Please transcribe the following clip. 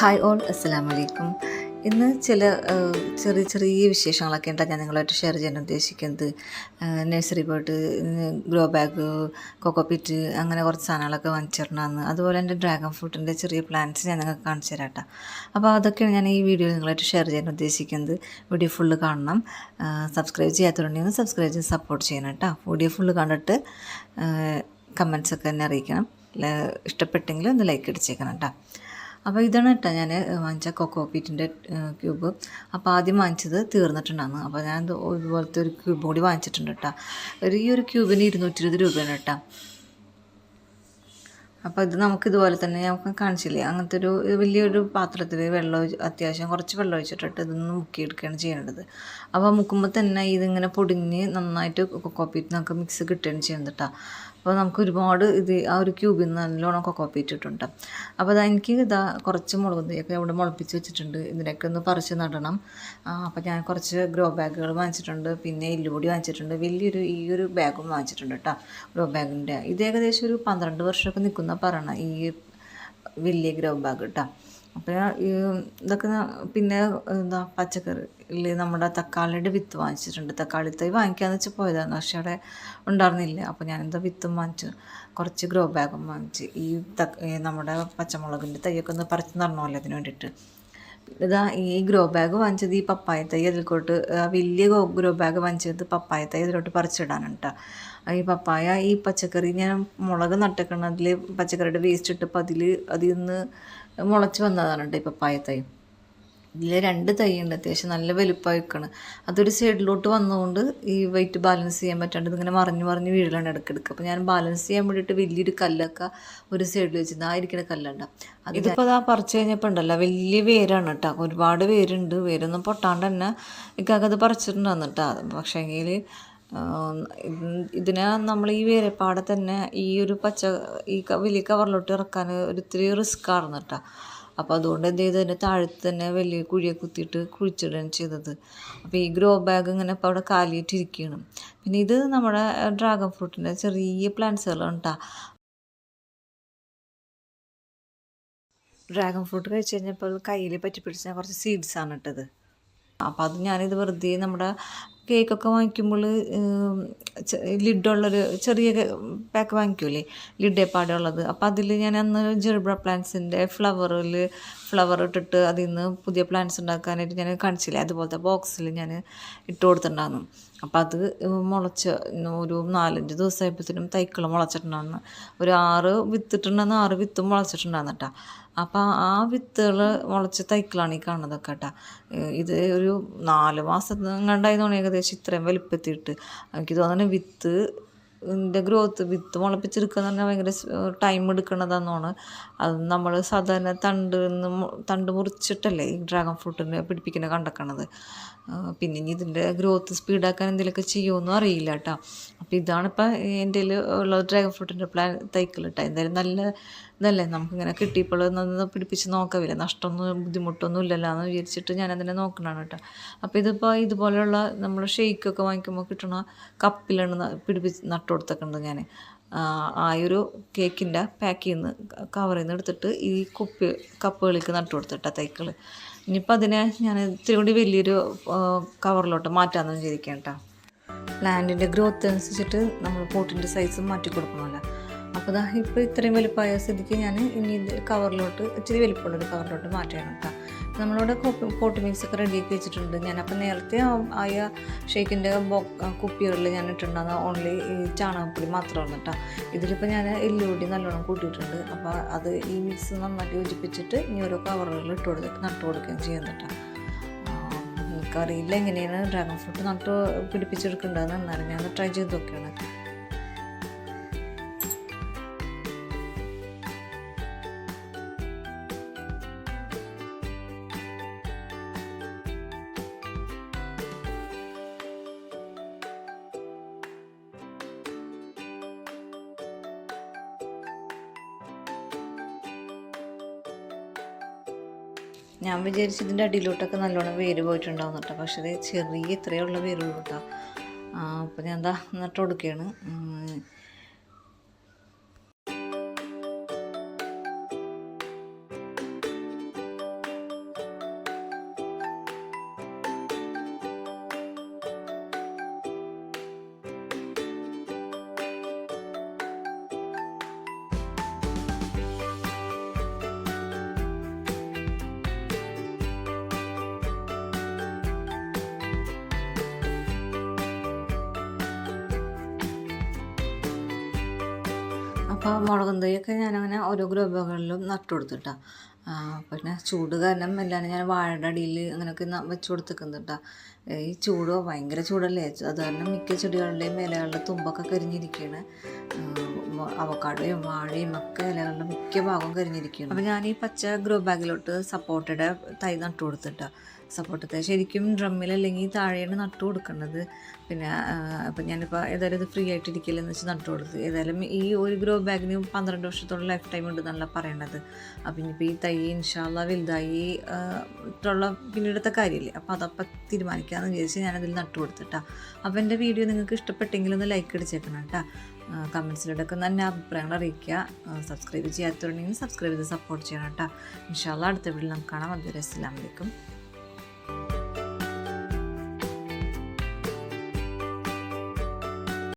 Hi all അസ്സലാം വലൈക്കും ഇന്ന് ചില ചെറിയ ചെറിയ വിശേഷങ്ങളൊക്കെ ഉണ്ടാകും ഞാൻ നിങ്ങളായിട്ട് ഷെയർ ചെയ്യാൻ ഉദ്ദേശിക്കുന്നത്. നഴ്സറി പോയിട്ട് ഗ്രോ ബാഗ് കൊക്കോപ്പിറ്റ് അങ്ങനെ കുറച്ച് സാധനങ്ങളൊക്കെ വാങ്ങിച്ചിടണമെന്ന് അതുപോലെ എന്റെ ഡ്രാഗൺ ഫ്രൂട്ടിന്റെ ചെറിയ പ്ലാന്റ്സ് ഞാൻ നിങ്ങൾക്ക് കാണിച്ചു തരാം അപ്പോൾ അതൊക്കെയാണ് ഞാൻ ഈ വീഡിയോ നിങ്ങളായിട്ട് ഷെയർ ചെയ്യാൻ ഉദ്ദേശിക്കുന്നത്. വീഡിയോ ഫുള്ള് കാണണം. സബ്സ്ക്രൈബ് ചെയ്യാത്തതുണ്ടെങ്കിൽ സബ്സ്ക്രൈബ് ചെയ്ത് സപ്പോർട്ട് ചെയ്യണം കേട്ടോ. വീഡിയോ ഫുള്ള് കണ്ടിട്ട് കമൻസൊക്കെ എന്നെ അറിയിക്കണം. ഇഷ്ടപ്പെട്ടെങ്കിൽ ഒന്ന് ലൈക്ക് അടിച്ചേക്കണം കേട്ടോ. അപ്പോൾ ഇതാണ് കേട്ടോ ഞാൻ വാങ്ങിച്ച കൊക്കോ പീറ്റിന്റെ ക്യൂബ് അപ്പോൾ ആദ്യം വാങ്ങിച്ചത് തീർന്നിട്ടുണ്ടായിരുന്നു അപ്പോൾ ഞാൻ ഇതുപോലത്തെ ഒരു ക്യൂബ് കൂടി വാങ്ങിച്ചിട്ടുണ്ട് കേട്ടോ. ഒരു ഈ ഒരു ക്യൂബിന് ഇരുന്നൂറ്റി ഇരുപത് രൂപയാണ് കേട്ടോ. അപ്പോൾ ഇത് നമുക്ക് ഇതുപോലെ തന്നെ നമുക്ക് കാണിച്ചില്ലേ? അങ്ങനത്തെ ഒരു വലിയൊരു പാത്രത്തിൽ വെള്ളം അത്യാവശ്യം കുറച്ച് വെള്ളം ഒഴിച്ചിട്ടിട്ട് ഇതൊന്ന് മുക്കിയെടുക്കുകയാണ് ചെയ്യേണ്ടത്. അപ്പോൾ മുക്കുമ്പോൾ തന്നെ ഇതിങ്ങനെ പൊടിഞ്ഞ് നന്നായിട്ട് കോപ്പിയിട്ട് നമുക്ക് മിക്സ് കിട്ടുകയാണ് ചെയ്യുന്നത് കേട്ടോ. അപ്പോൾ നമുക്ക് ഒരുപാട് ഇത് ആ ഒരു ക്യൂബിൽ നിന്ന് നല്ലോണം കൊക്കോ പീറ്റിട്ടുണ്ട് അപ്പോൾ അതാ എനിക്ക് ഇതാ കുറച്ച് മുളക് തൈയൊക്കെ ഇവിടെ മുളപ്പിച്ച് വെച്ചിട്ടുണ്ട്. ഇതിനൊക്കെ ഒന്ന് പറിച്ച് നടണം. അപ്പോൾ ഞാൻ കുറച്ച് ഗ്രോ ബാഗുകൾ വാങ്ങിച്ചിട്ടുണ്ട്. പിന്നെ എല്ലുപൊടി വാങ്ങിച്ചിട്ടുണ്ട്. വലിയൊരു ഈ ഒരു ബാഗും വാങ്ങിച്ചിട്ടുണ്ട് കേട്ടോ ഗ്രോ ബാഗിന്റെ ഇത് ഏകദേശം ഒരു പന്ത്രണ്ട് വർഷമൊക്കെ നിൽക്കുന്ന പറയണം ഈ വലിയ ഗ്രോ ബാഗ് കേട്ടോ അപ്പോൾ ഇതൊക്കെ പിന്നെ എന്താ പച്ചക്കറി ഇല്ലേ നമ്മുടെ തക്കാളിയുടെ വിത്ത് വാങ്ങിച്ചിട്ടുണ്ട്. തക്കാളി തൈ വാങ്ങിക്കാന്ന് വെച്ചാൽ പോയതാണ് പക്ഷേ അവിടെ ഉണ്ടായിരുന്നില്ല. അപ്പോൾ ഞാനെന്താ വിത്തും വാങ്ങിച്ചു. കുറച്ച് ഗ്രോ ബാഗും വാങ്ങിച്ച്. ഈ നമ്മുടെ പച്ചമുളകിന്റെ തൈയൊക്കെ ഒന്ന് പറിച്ച് നടണമല്ലോ അതിന് വേണ്ടിയിട്ട്. ഇതാ ഈ ഗ്രോ ബാഗ് വാങ്ങിച്ചത് ഈ പപ്പായ തൈ അതിൽക്കോട്ട് വലിയ ഗ്രോ ബാഗ് വാങ്ങിച്ചത് പപ്പായ തൈ അതിലോട്ട് പറിച്ചിടാനുണ്ട് കേട്ടോ ഈ പപ്പായ ഈ പച്ചക്കറി ഞാൻ മുളക് നട്ടേക്കണം. അതിൽ പച്ചക്കറിയുടെ വേസ്റ്റ് ഇട്ടപ്പോൾ അതിൽ അതിൽ നിന്ന് മുളച്ച് വന്നതാണ് ഈ പപ്പായ തൈ. ഇതിൽ രണ്ട് തൈ ഉണ്ട് അത്യാവശ്യം നല്ല വലുപ്പമായി വെക്കണം. അതൊരു സൈഡിലോട്ട് വന്നുകൊണ്ട് ഈ വെയിറ്റ് ബാലൻസ് ചെയ്യാൻ പറ്റാണ്ട് ഇതിങ്ങനെ മറിഞ്ഞ് മറിഞ്ഞ് വീഴലാണ് ഇടയ്ക്കിടയ്ക്ക്. അപ്പോൾ ഞാൻ ബാലൻസ് ചെയ്യാൻ വേണ്ടിയിട്ട് വലിയൊരു കല്ലൊക്കെ ഒരു സൈഡിൽ വെച്ചിരുന്നു. ആ ഇരിക്കുന്ന കല്ലുണ്ട്. ഇതിപ്പോൾ അതാ പറിച്ചു കഴിഞ്ഞപ്പോൾ ഉണ്ടല്ലോ വലിയ വേരാണ് കേട്ടോ ഒരുപാട് വേരുണ്ട്. വേരൊന്നും പൊട്ടാണ്ട് തന്നെ ഇക്കാക്കത് പറിച്ചിട്ടുണ്ടായിരുന്നു കേട്ടോ പക്ഷേങ്കിൽ ഇതിനെ നമ്മൾ ഈ വേരപ്പാടെ തന്നെ ഈ ഒരു പച്ച ഈ വലിയ കവറിലോട്ട് ഇറക്കാൻ ഒരു ഇത്തിരി റിസ്ക് ആയിരുന്നു കേട്ടോ അപ്പോൾ അതുകൊണ്ട് എന്ത് ചെയ്തു അതിന്റെ താഴത്ത് തന്നെ വലിയ കുഴിയെ കുത്തിയിട്ട് കുഴിച്ചിടുകയാണ് ചെയ്തത്. അപ്പോൾ ഈ ഗ്രോ ബാഗ് ഇങ്ങനെ ഇപ്പോൾ അവിടെ കാലിയിട്ടിരിക്കുകയാണ് പിന്നെ ഇത് നമ്മുടെ ഡ്രാഗൺ ഫ്രൂട്ടിന്റെ ചെറിയ പ്ലാന്റ്സുകളാണ് കേട്ടോ ഡ്രാഗൺ ഫ്രൂട്ട് കഴിച്ച് കഴിഞ്ഞപ്പോൾ കയ്യിൽ പറ്റി പിടിച്ച കുറച്ച് സീഡ്സാണ് ഇട്ടത്. അപ്പോൾ അത് ഞാനിത് വെറുതെ നമ്മുടെ കേക്കൊക്കെ വാങ്ങിക്കുമ്പോൾ ലിഡുള്ളൊരു ചെറിയ പാക്ക് വാങ്ങിക്കൂലേ? ലിഡേ പാടുള്ളത്. അപ്പോൾ അതിൽ ഞാൻ അന്ന് ജെർബ്ര പ്ലാന്റ്സിന്റെ ഫ്ലവറിൽ ഫ്ലവർ ഇട്ടിട്ട് അതിൽ നിന്ന് പുതിയ പ്ലാന്റ്സ് ഉണ്ടാക്കാനായിട്ട് ഞാൻ കാണിച്ചില്ലേ? അതുപോലത്തെ ബോക്സിൽ ഞാൻ ഇട്ട് കൊടുത്തിട്ടുണ്ടായിരുന്നു. അപ്പോൾ അത് മുളച്ച് ഒരു നാലഞ്ച് ദിവസമായപ്പോഴത്തേനും തൈക്കൾ മുളച്ചിട്ടുണ്ടായിരുന്നു. ഒരു ആറ് വിത്തിട്ടുണ്ടെന്ന് ആറ് വിത്തും മുളച്ചിട്ടുണ്ടായിരുന്നു കേട്ടോ. അപ്പോൾ ആ വിത്തുകൾ മുളച്ച് തൈക്കളാണ് ഈ കാണുന്നതൊക്കെ കേട്ടോ. ഇത് ഒരു നാല് മാസം തോന്നി ഏകദേശം ഇത്രയും വലിപ്പത്തിയിട്ട്. എനിക്ക് തോന്നുന്നു വിത്ത് ഇതിന്റെ ഗ്രോത്ത് വിത്ത് മുളപ്പിച്ചെടുക്കുക എന്ന് പറഞ്ഞാൽ ഭയങ്കര ടൈം എടുക്കണതെന്നാണ്. അത് നമ്മൾ സാധാരണ തണ്ട് തണ്ട് മുറിച്ചിട്ടല്ലേ ഈ ഡ്രാഗൺ ഫ്രൂട്ടിനെ പിടിപ്പിക്കുന്നത് കണ്ടക്കണത്. പിന്നെ ഇനി ഇതിന്റെ ഗ്രോത്ത് സ്പീഡാക്കാൻ എന്തെങ്കിലുമൊക്കെ ചെയ്യുമെന്നും അറിയില്ല കേട്ടോ. അപ്പോൾ ഇതാണിപ്പോൾ എന്റെ ഉള്ള ഡ്രാഗൺ ഫ്രൂട്ടിന്റെ പ്ലാൻ തൈക്കലിട്ട് എന്തായാലും നല്ല ഇതല്ലേ? നമുക്കിങ്ങനെ കിട്ടിയപ്പോൾ ഒന്ന് പിടിപ്പിച്ച് നോക്കാവില്ല? നഷ്ടമൊന്നും ബുദ്ധിമുട്ടൊന്നും ഇല്ലല്ലോ എന്ന് വിചാരിച്ചിട്ട് ഞാൻ അതിനെ നോക്കണതാണ് കേട്ടോ അപ്പോൾ ഇതിപ്പോൾ ഇതുപോലെയുള്ള നമ്മൾ ഷെയ്ക്കൊക്കെ വാങ്ങിക്കുമ്പോൾ കിട്ടണ കപ്പിലാണ് പിടിപ്പിച്ച് നട്ടു കൊടുത്തേക്കുന്നത് ഞാൻ ആ ഒരു കേക്കിന്റെ പാക്കിൽ നിന്ന് കവറിൽ നിന്ന് എടുത്തിട്ട് ഈ കുപ്പി കപ്പുകളിലേക്ക് നട്ടു കൊടുത്തിട്ട തൈക്കൾ ഇനിയിപ്പോൾ അതിനെ ഞാൻ ഇത്തിരി കൂടി വലിയൊരു കവറിലോട്ട് മാറ്റാമെന്ന് വിചാരിക്കാം കേട്ടോ പ്ലാന്റിന്റെ ഗ്രോത്ത് അനുസരിച്ചിട്ട് നമ്മൾ പോട്ടിന്റെ സൈസ് മാറ്റി കൊടുക്കണമല്ലോ. അപ്പോൾ ദാ ഇപ്പോൾ ഇത്രയും വലുപ്പമായ സ്ഥിതിക്ക് ഞാൻ ഇനി ഇത് കവറിലോട്ട് ഇച്ചിരി വലിപ്പമുള്ളൊരു കവറിലോട്ട് മാറ്റുകയാണ് കേട്ടോ നമ്മളിവിടെ പോട്ട് മിക്സ് ഒക്കെ റെഡിയാക്കി വെച്ചിട്ടുണ്ട്. ഞാനപ്പോൾ നേരത്തെ ആയ ഷേക്കിന്റെ കുപ്പികളിൽ ഞാൻ ഇട്ടിട്ടുണ്ടാകുന്ന ഓൺലി ഈ ചാണകപ്പൊടി മാത്രമാണ് കേട്ടോ ഇതിലിപ്പോൾ ഞാൻ എല്ലുപൊടി നല്ലോണം കൂട്ടിയിട്ടുണ്ട്. അപ്പോൾ അത് ഈ മിക്സ് നന്നാക്കി യോജിപ്പിച്ചിട്ട് ഇനി ഓരോ കവറുകളിൽ ഇട്ട് കൊടുത്ത് നട്ടു കൊടുക്കുകയും ചെയ്യുന്നുണ്ട് എനിക്കറിയില്ല എങ്ങനെയാണ് ഡ്രാഗൺ ഫ്രൂട്ട് നട്ട് പിടിപ്പിച്ചെടുക്കേണ്ടതെന്ന് എന്നാലും ഞാൻ ട്രൈ ചെയ്ത് നോക്കുകയാണ് ഞാൻ വിചാരിച്ചു ഇതിന്റെ അടിയിലോട്ടൊക്കെ നല്ലോണം വേര് പോയിട്ടുണ്ടാവും കേട്ടോ. പക്ഷേ ഇത് ചെറിയ ഇത്രയുള്ള വേരുള്ളൂ കേട്ടോ. അപ്പോൾ ഞാൻ എന്താ നട്ട് കൊടുക്കുകയാണ്. അപ്പോൾ മുളകും തൈയൊക്കെ ഞാനങ്ങനെ ഓരോ ഗ്രോ ബാഗുകളിലും നട്ടു കൊടുത്തിട്ടാ ആ, പിന്നെ ചൂട് കാരണം എല്ലാം ഞാൻ വാഴയുടെ അടിയിൽ അങ്ങനെയൊക്കെ വെച്ച് കൊടുത്തിക്കുന്നുട്ടാ ഈ ചൂട് ഭയങ്കര ചൂടല്ലേ? അത് കാരണം മിക്ക ചെടികളുടെയും ഇലകളുടെ തുമ്പൊക്കെ കരിഞ്ഞിരിക്കുകയാണ് അവക്കാടയും വാഴയും ഒക്കെ ഇലകളുടെ മിക്ക ഭാഗവും കരിഞ്ഞിരിക്കുകയാണ് അപ്പോൾ ഞാൻ ഈ പച്ച ഗ്രോ ബാഗിലോട്ട് സപ്പോർട്ടയുടെ തൈ നട്ടു കൊടുത്തിട്ടാ സപ്പോർട്ട് തൈ ശരിക്കും ഡ്രമ്മിൽ അല്ലെങ്കിൽ താഴെയാണ് നട്ടു കൊടുക്കേണ്ടത് പിന്നെ അപ്പം ഞാനിപ്പോൾ ഏതായാലും ഇത് ഫ്രീ ആയിട്ട് ഇരിക്കില്ലെന്ന് വെച്ച് നട്ടു കൊടുത്ത്. ഏതായാലും ഈ ഒരു ഗ്രോ ബാഗിന് പന്ത്രണ്ട് വർഷത്തോളം ലൈഫ് ടൈം ഉണ്ട് ഉണ്ടെന്നല്ല പറയണത്. അപ്പം ഇനിയിപ്പോൾ ഈ തൈ ഇൻഷാല്ല വലുതായി ഉള്ള പിന്നീടത്തെ കാര്യമില്ലേ അപ്പോൾ അതപ്പം തീരുമാനിക്കാമെന്ന് വിചാരിച്ച് ഞാനതിൽ നട്ടു കൊടുത്തിട്ടാ. അപ്പോൾ എന്റെ വീഡിയോ നിങ്ങൾക്ക് ഇഷ്ടപ്പെട്ടെങ്കിൽ ഒന്ന് ലൈക്ക് അടിച്ചേക്കണം കേട്ടോ കമൻസിലൂടെയൊക്കെ തന്നെ അഭിപ്രായങ്ങൾ അറിയിക്കുക. സബ്സ്ക്രൈബ് ചെയ്യാത്തവരുണ്ടെങ്കിൽ സബ്സ്ക്രൈബ് ചെയ്ത് സപ്പോർട്ട് ചെയ്യണം കേട്ടോ ഇൻഷാല്ല അടുത്ത വീഡിയോ നമുക്ക് കാണാം. അതുവരെ അസ്സലാമലൈക്കും